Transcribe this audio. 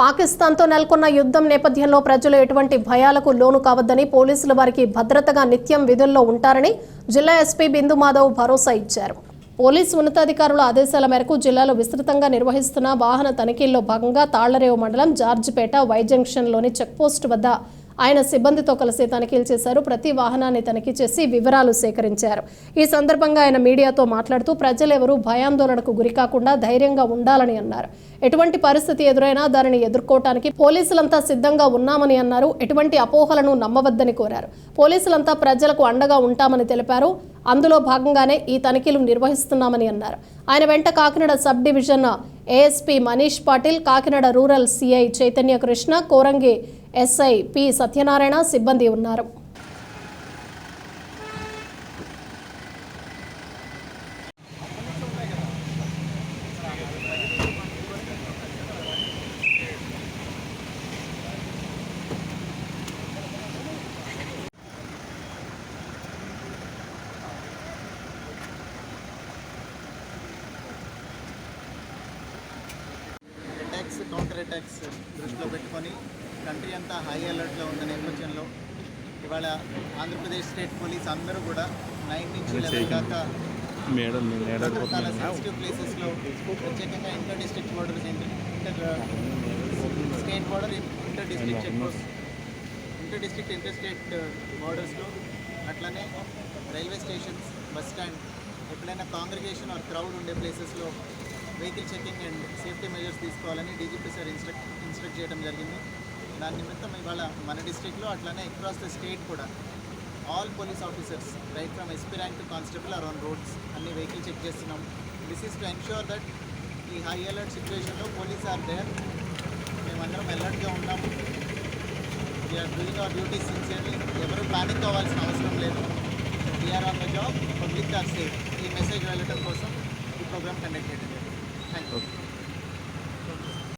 పాకిస్తాన్తో నెలకొన్న యుద్ధం నేపథ్యంలో ప్రజలు ఎటువంటి భయాలకు లోను కావద్దని పోలీసులు వారికి భద్రతగా నిత్యం విధుల్లో ఉంటారని జిల్లా ఎస్పీ బిందు మాధవ్ భరోసా ఇచ్చారు. పోలీసు ఉన్నతాధికారుల ఆదేశాల మేరకు జిల్లాలో విస్తృతంగా నిర్వహిస్తున్న వాహన తనిఖీల్లో భాగంగా తాళ్ళరేవు మండలం జార్జిపేట వై జంక్షన్లోని చెక్పోస్ట్ వద్ద ఆయన సిబ్బందితో కలిసి తనిఖీలు చేశారు. ప్రతి వాహనాన్ని తనిఖీ చేసి వివరాలు సేకరించారు. ఈ సందర్భంగా ఆయన మీడియాతో మాట్లాడుతూ ప్రజలెవరూ భయాందోళనకు గురికాకుండా ధైర్యంగా ఉండాలని అన్నారు. ఎటువంటి పరిస్థితి ఎదురైనా దానిని ఎదుర్కోవటానికి పోలీసులంతా సిద్ధంగా ఉన్నామని అన్నారు. ఎటువంటి అపోహలను నమ్మవద్దని కోరారు. పోలీసులంతా ప్రజలకు అండగా ఉంటామని తెలిపారు. అందులో భాగంగానే ఈ తనిఖీలు నిర్వహిస్తున్నామని అన్నారు. ఆయన వెంట Kakinada sub division ASP Manish Patil Kakinada rural CI Chaitanya Krishna Korangi SI P Satyanarayana సిబ్బంది ఉన్నారు. అటాక్స్ కౌంటర్ అటాక్స్ దృష్టిలో పెట్టుకొని కంట్రీ అంతా హై అలర్ట్లో ఉన్న నేపథ్యంలో ఇవాళ ఆంధ్రప్రదేశ్ స్టేట్ పోలీస్ అందరూ కూడా నైన్ నుంచి లెవెన్ దాకా రకరకాల సెన్సిటివ్ ప్లేసెస్లో ప్రత్యేకంగా inter district borders inter state border inter district check post inter district inter state బోర్డర్స్లో అట్లనే రైల్వే స్టేషన్స్ బస్ స్టాండ్ ఎప్పుడైనా కాంగ్రిగేషన్ ఆర్ క్రౌడ్ ఉండే ప్లేసెస్లో vehicle checking and safety measures తీసుకోవాలని డీజీపీ సార్ ఇన్స్ట్రక్ట్ ఇన్స్ట్రక్ట్ చేయడం జరిగింది. దాని నిమిత్తం ఇవాళ మన డిస్ట్రిక్ట్లో అట్లానే అక్రాస్ ద స్టేట్ కూడా all police officers right from SP rank to constable are on roads అన్ని వెహికల్ చెక్ చేస్తున్నాం. This is to ensure that ఈ హై అలర్ట్ సిచ్యువేషన్లో పోలీస్ ఆర్ దేర్ మేమందరం అలర్ట్గా ఉన్నాము we're doing our duty sincerely ఎవరు panic అవ్వాల్సిన అవసరం లేదు. We're on the job public are safe ఈ మెసేజ్ వెళ్ళటం కోసం ఈ ప్రోగ్రామ్ కండక్ట్ చేయడం థ్యాంక్ యూ